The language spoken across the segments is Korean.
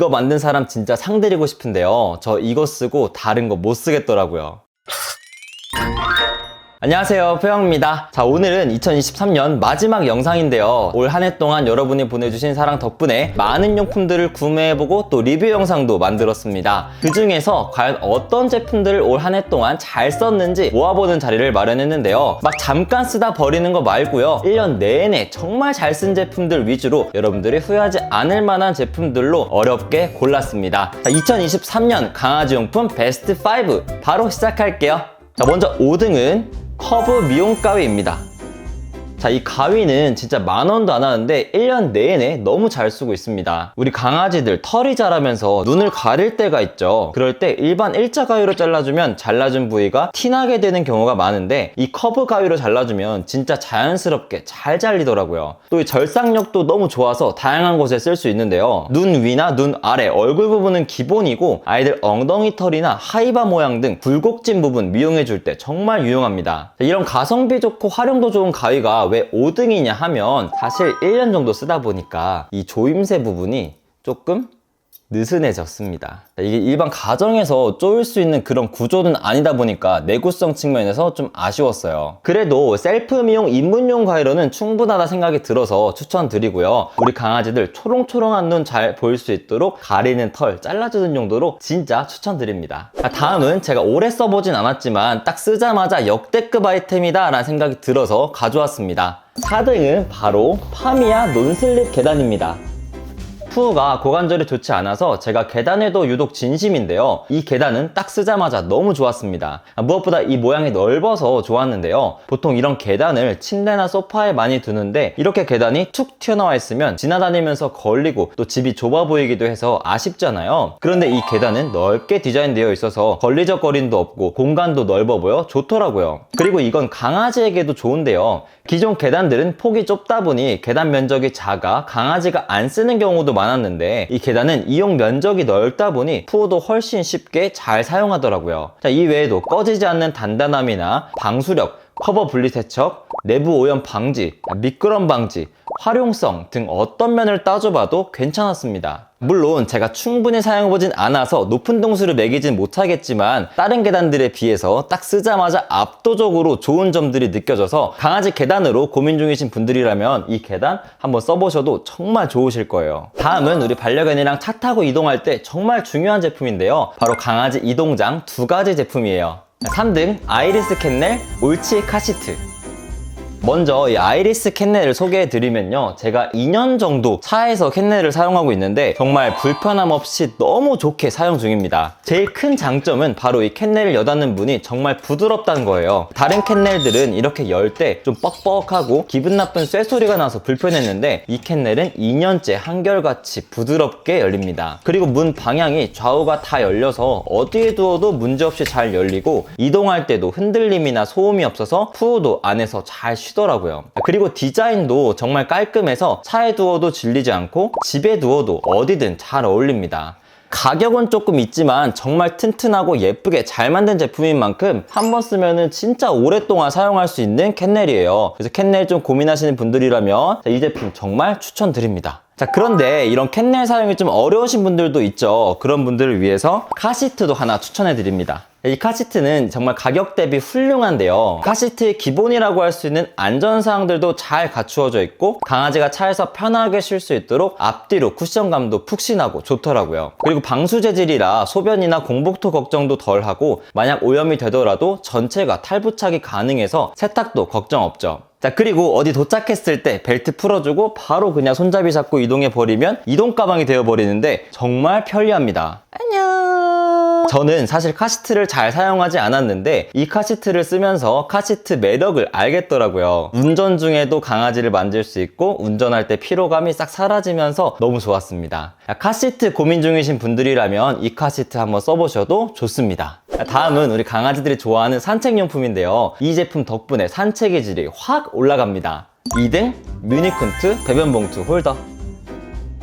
이거 만든 사람 진짜 상 드리고 싶은데요. 저 이거 쓰고 다른 거 못 쓰겠더라고요. 안녕하세요 표영입니다. 자 오늘은 2023년 마지막 영상인데요. 올 한 해 동안 여러분이 보내주신 사랑 덕분에 많은 용품들을 구매해보고 또 리뷰 영상도 만들었습니다. 그 중에서 과연 어떤 제품들을 올 한 해 동안 잘 썼는지 모아보는 자리를 마련했는데요. 막 잠깐 쓰다 버리는 거 말고요. 1년 내내 정말 잘 쓴 제품들 위주로 여러분들이 후회하지 않을 만한 제품들로 어렵게 골랐습니다. 자 2023년 강아지 용품 베스트 5 바로 시작할게요. 자 먼저 5등은 커브 미용 가위입니다. 자, 이 가위는 진짜 만 원도 안 하는데 1년 내내 너무 잘 쓰고 있습니다. 우리 강아지들 털이 자라면서 눈을 가릴 때가 있죠. 그럴 때 일반 일자 가위로 잘라주면 잘라준 부위가 티나게 되는 경우가 많은데 이 커브 가위로 잘라주면 진짜 자연스럽게 잘 잘리더라고요. 또 이 절삭력도 너무 좋아서 다양한 곳에 쓸 수 있는데요. 눈 위나 눈 아래, 얼굴 부분은 기본이고 아이들 엉덩이 털이나 하이바 모양 등 굴곡진 부분 미용해 줄 때 정말 유용합니다. 자, 이런 가성비 좋고 활용도 좋은 가위가 왜 5등이냐 하면 사실 1년 정도 쓰다 보니까 이 조임새 부분이 조금 느슨해졌습니다. 이게 일반 가정에서 쪼일 수 있는 그런 구조는 아니다 보니까 내구성 측면에서 좀 아쉬웠어요. 그래도 셀프 미용 입문용 가위로는 충분하다 생각이 들어서 추천드리고요. 우리 강아지들 초롱초롱한 눈 잘 보일 수 있도록 가리는 털 잘라주는 용도로 진짜 추천드립니다. 자, 다음은 제가 오래 써보진 않았지만 딱 쓰자마자 역대급 아이템이다 라는 생각이 들어서 가져왔습니다. 4등은 바로 파미야 논슬립 계단입니다. 푸우가 고관절이 좋지 않아서 제가 계단에도 유독 진심인데요. 이 계단은 딱 쓰자마자 너무 좋았습니다. 무엇보다 이 모양이 넓어서 좋았는데요. 보통 이런 계단을 침대나 소파에 많이 두는데 이렇게 계단이 툭 튀어나와 있으면 지나다니면서 걸리고 또 집이 좁아 보이기도 해서 아쉽잖아요. 그런데 이 계단은 넓게 디자인되어 있어서 걸리적거림도 없고 공간도 넓어 보여 좋더라고요. 그리고 이건 강아지에게도 좋은데요. 기존 계단들은 폭이 좁다 보니 계단 면적이 작아 강아지가 안 쓰는 경우도 많 았는데 이 계단은 이용 면적이 넓다 보니 푸어도 훨씬 쉽게 잘 사용하더라고요. 자, 이 외에도 꺼지지 않는 단단함이나 방수력, 커버 분리 세척, 내부 오염 방지, 미끄럼 방지, 활용성 등 어떤 면을 따져봐도 괜찮았습니다. 물론 제가 충분히 사용해보진 않아서 높은 등수를 매기진 못하겠지만 다른 계단들에 비해서 딱 쓰자마자 압도적으로 좋은 점들이 느껴져서 강아지 계단으로 고민 중이신 분들이라면 이 계단 한번 써보셔도 정말 좋으실 거예요. 다음은 우리 반려견이랑 차 타고 이동할 때 정말 중요한 제품인데요. 바로 강아지 이동장 두 가지 제품이에요. 3등 아이리스 캔넬 옳치 카시트 먼저 이 아이리스 캔넬을 소개해 드리면요. 제가 2년 정도 차에서 캔넬을 사용하고 있는데 정말 불편함 없이 너무 좋게 사용 중입니다. 제일 큰 장점은 바로 이 캔넬을 여닫는 분이 정말 부드럽다는 거예요. 다른 캔넬들은 이렇게 열 때 좀 뻑뻑하고 기분 나쁜 쇠소리가 나서 불편했는데 이 캔넬은 2년째 한결같이 부드럽게 열립니다. 그리고 문 방향이 좌우가 다 열려서 어디에 두어도 문제없이 잘 열리고 이동할 때도 흔들림이나 소음이 없어서 푸우도 안에서 잘 쉬더라고요. 그리고 디자인도 정말 깔끔해서 차에 두어도 질리지 않고 집에 두어도 어디든 잘 어울립니다. 가격은 조금 있지만 정말 튼튼하고 예쁘게 잘 만든 제품인 만큼 한 번 쓰면은 진짜 오랫동안 사용할 수 있는 캔넬이에요. 그래서 캔넬 좀 고민하시는 분들이라면 이 제품 정말 추천드립니다. 자, 그런데 이런 캔넬 사용이 좀 어려우신 분들도 있죠. 그런 분들을 위해서 카시트도 하나 추천해 드립니다. 이 카시트는 정말 가격 대비 훌륭한데요. 카시트의 기본이라고 할 수 있는 안전사항들도 잘 갖추어져 있고 강아지가 차에서 편하게 쉴 수 있도록 앞뒤로 쿠션감도 푹신하고 좋더라고요. 그리고 방수 재질이라 소변이나 공복토 걱정도 덜하고 만약 오염이 되더라도 전체가 탈부착이 가능해서 세탁도 걱정 없죠. 자 그리고 어디 도착했을 때 벨트 풀어주고 바로 그냥 손잡이 잡고 이동해 버리면 이동 가방이 되어 버리는데 정말 편리합니다. 저는 사실 카시트를 잘 사용하지 않았는데 이 카시트를 쓰면서 카시트 매력을 알겠더라고요. 운전 중에도 강아지를 만질 수 있고 운전할 때 피로감이 싹 사라지면서 너무 좋았습니다. 카시트 고민 중이신 분들이라면 이 카시트 한번 써보셔도 좋습니다. 다음은 우리 강아지들이 좋아하는 산책용품인데요. 이 제품 덕분에 산책의 질이 확 올라갑니다. 2등 뮤니쿤트 배변 봉투 홀더.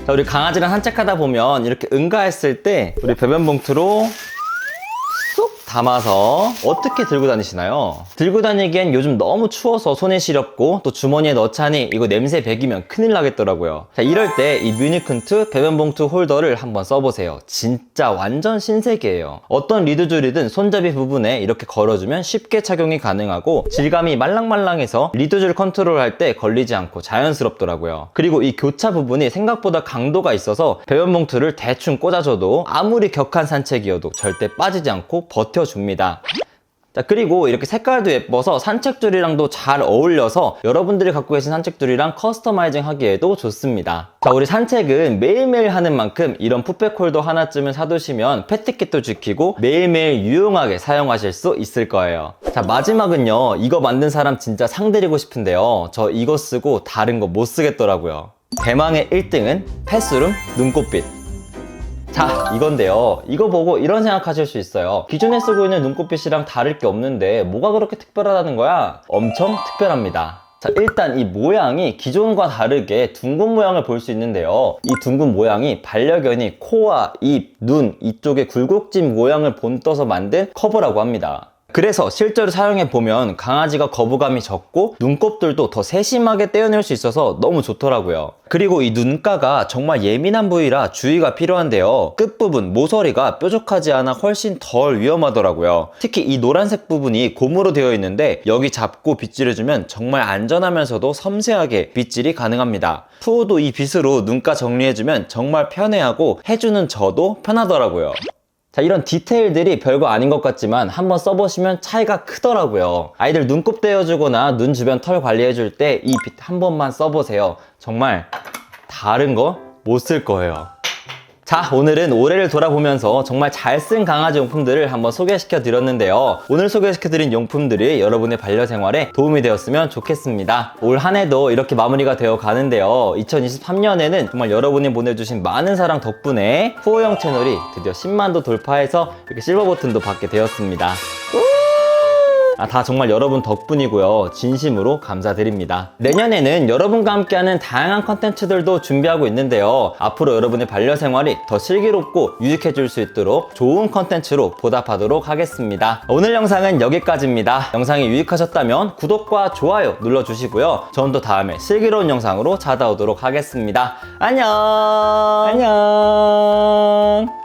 자, 우리 강아지랑 산책하다 보면 이렇게 응가했을 때 우리 배변 봉투로 Çok 담아서 어떻게 들고 다니시나요? 들고 다니기엔 요즘 너무 추워서 손에 시렵고 또 주머니에 넣자니 이거 냄새 배기면 큰일 나겠더라고요. 자, 이럴 때 이 뮤니큰트 배변 봉투 홀더를 한번 써보세요. 진짜 완전 신세계예요. 어떤 리드줄이든 손잡이 부분에 이렇게 걸어주면 쉽게 착용이 가능하고 질감이 말랑말랑해서 리드줄 컨트롤할 때 걸리지 않고 자연스럽더라고요. 그리고 이 교차 부분이 생각보다 강도가 있어서 배변 봉투를 대충 꽂아줘도 아무리 격한 산책이어도 절대 빠지지 않고 버 텨줍니다. 자, 그리고 이렇게 색깔도 예뻐서 산책줄이랑도 잘 어울려서 여러분들이 갖고 계신 산책줄이랑 커스터마이징 하기에도 좋습니다. 자, 우리 산책은 매일매일 하는 만큼 이런 풋백 홀더 하나쯤은 사두시면 패티켓도 지키고 매일매일 유용하게 사용하실 수 있을 거예요. 자, 마지막은요. 이거 만든 사람 진짜 상 드리고 싶은데요. 저 이거 쓰고 다른 거 못 쓰겠더라고요. 대망의 1등은 패스룸 눈꽃빛. 자, 이건데요. 이거 보고 이런 생각하실 수 있어요. 기존에 쓰고 있는 눈꽃빛이랑 다를 게 없는데 뭐가 그렇게 특별하다는 거야? 엄청 특별합니다. 자, 일단 이 모양이 기존과 다르게 둥근 모양을 볼 수 있는데요. 이 둥근 모양이 반려견이 코와 입, 눈 이쪽에 굴곡진 모양을 본떠서 만든 커버라고 합니다. 그래서 실제로 사용해 보면 강아지가 거부감이 적고 눈곱들도 더 세심하게 떼어낼 수 있어서 너무 좋더라고요. 그리고 이 눈가가 정말 예민한 부위라 주의가 필요한데요. 끝부분 모서리가 뾰족하지 않아 훨씬 덜 위험하더라고요. 특히 이 노란색 부분이 고무로 되어 있는데 여기 잡고 빗질해주면 정말 안전하면서도 섬세하게 빗질이 가능합니다. 푸우도 이 빗으로 눈가 정리해주면 정말 편해하고 해주는 저도 편하더라고요. 자, 이런 디테일들이 별거 아닌 것 같지만 한번 써보시면 차이가 크더라고요. 아이들 눈곱 떼어주거나 눈 주변 털 관리해줄 때이빛한 번만 써보세요. 정말 다른 거 못 쓸 거예요. 자, 오늘은 올해를 돌아보면서 정말 잘 쓴 강아지 용품들을 한번 소개시켜 드렸는데요. 오늘 소개시켜 드린 용품들이 여러분의 반려 생활에 도움이 되었으면 좋겠습니다. 올 한 해도 이렇게 마무리가 되어 가는데요. 2023년에는 정말 여러분이 보내주신 많은 사랑 덕분에 후호영 채널이 드디어 10만도 돌파해서 이렇게 실버 버튼도 받게 되었습니다. 아, 다 정말 여러분 덕분이고요. 진심으로 감사드립니다. 내년에는 여러분과 함께하는 다양한 컨텐츠들도 준비하고 있는데요. 앞으로 여러분의 반려 생활이 더 슬기롭고 유익해질 수 있도록 좋은 컨텐츠로 보답하도록 하겠습니다. 오늘 영상은 여기까지입니다. 영상이 유익하셨다면 구독과 좋아요 눌러주시고요. 저는 또 다음에 슬기로운 영상으로 찾아오도록 하겠습니다. 안녕! 안녕!